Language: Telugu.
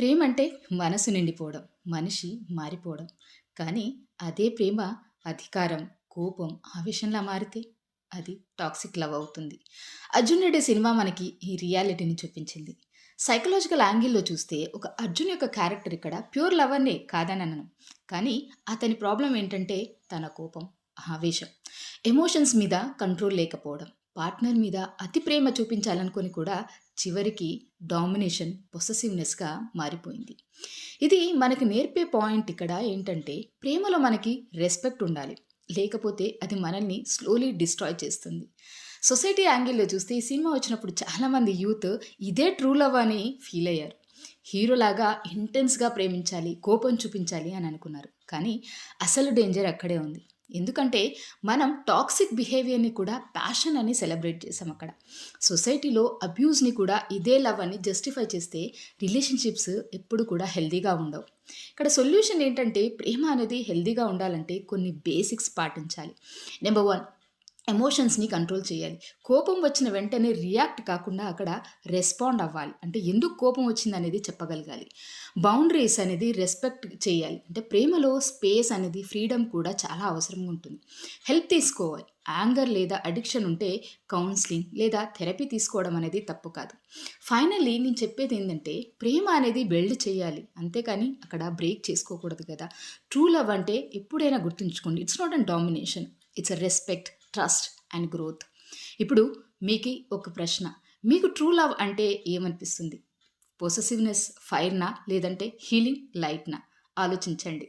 ప్రేమ అంటే మనసు నిండిపోవడం, మనిషి మారిపోవడం. కానీ అదే ప్రేమ అధికారం, కోపం, ఆవేశంలా మారితే అది టాక్సిక్ లవ్ అవుతుంది. 'అర్జున్ రెడ్డి' సినిమా మనకి ఈ రియాలిటీని చూపించింది. సైకలాజికల్ యాంగిల్‌లో చూస్తే ఒక అర్జున్ యొక్క క్యారెక్టర్ ఇక్కడ ప్యూర్ లవర్‌నే కాదనను. కానీ అతని ప్రాబ్లం ఏంటంటే తన కోపం, ఆవేశం, ఎమోషన్స్ మీద కంట్రోల్ లేకపోవడం. పార్ట్నర్ మీద అతి ప్రేమ చూపించాలనుకొని కూడా చివరికి డామినేషన్, పొసెసివ్‌నెస్‌గా మారిపోయింది. ఇది మనకి నేర్పే పాయింట్ ఇక్కడ ఏంటంటే ప్రేమలో మనకి రెస్పెక్ట్ ఉండాలి. లేకపోతే అది మనల్ని స్లోలీ డిస్ట్రాయ్ చేస్తుంది. సొసైటీ యాంగిల్‌లో చూస్తే ఈ సినిమా వచ్చినప్పుడు చాలామంది యూత్ ఇదే ట్రూ లవ్ అని ఫీల్ అయ్యారు. హీరోలాగా ఇంటెన్స్‌గా ప్రేమించాలి, కోపం చూపించాలి అని అనుకున్నారు. కానీ అసలు డేంజర్ అక్కడే ఉంది. ఎందుకంటే మనం టాక్సిక్ బిహేవియర్‌ని కూడా ప్యాషన్ అని సెలబ్రేట్ చేసాం అక్కడ. సొసైటీలో అబ్యూస్‌ని కూడా ఇదే లవ్ అని జస్టిఫై చేస్తే రిలేషన్‌షిప్స్ ఎప్పుడు కూడా హెల్దీగా ఉండవు. ఇక్కడ సొల్యూషన్ ఏంటంటే ప్రేమ అనేది హెల్దీగా ఉండాలంటే కొన్ని బేసిక్స్ పాటించాలి. నెంబర్ వన్ ఎమోషన్స్‌ని కంట్రోల్ చేయాలి. కోపం వచ్చిన వెంటనే రియాక్ట్ కాకుండా అక్కడ రెస్పాండ్ అవ్వాలి. అంటే ఎందుకు కోపం వచ్చింది అనేది చెప్పగలగాలి. బౌండరీస్ అనేది రెస్పెక్ట్ చేయాలి. అంటే ప్రేమలో స్పేస్ అనేది ఫ్రీడమ్ కూడా చాలా అవసరంగా ఉంటుంది. హెల్ప్ తీసుకోవాలి. యాంగర్ లేదా అడిక్షన్ ఉంటే కౌన్సిలింగ్ లేదా థెరపీ తీసుకోవడం అనేది తప్పు కాదు. ఫైనల్లీ నేను చెప్పేది ఏంటంటే ప్రేమ అనేది బిల్డ్ చేయాలి. అంతేకాని అక్కడ బ్రేక్ చేసుకోకూడదు కదా! ట్రూ లవ్ అంటే ఎప్పుడైనా గుర్తుంచుకోండి. It's not and domination. It's a respect, trust and growth. ఇప్పుడు మీకి ఒక ప్రశ్న. మీకు ట్రూ లవ్ అంటే ఏమనిపిస్తుంది? పొసెసివ్‌నెస్ ఫైర్‌నా? లేదంటే హీలింగ్ లైట్‌నా? ఆలోచించండి.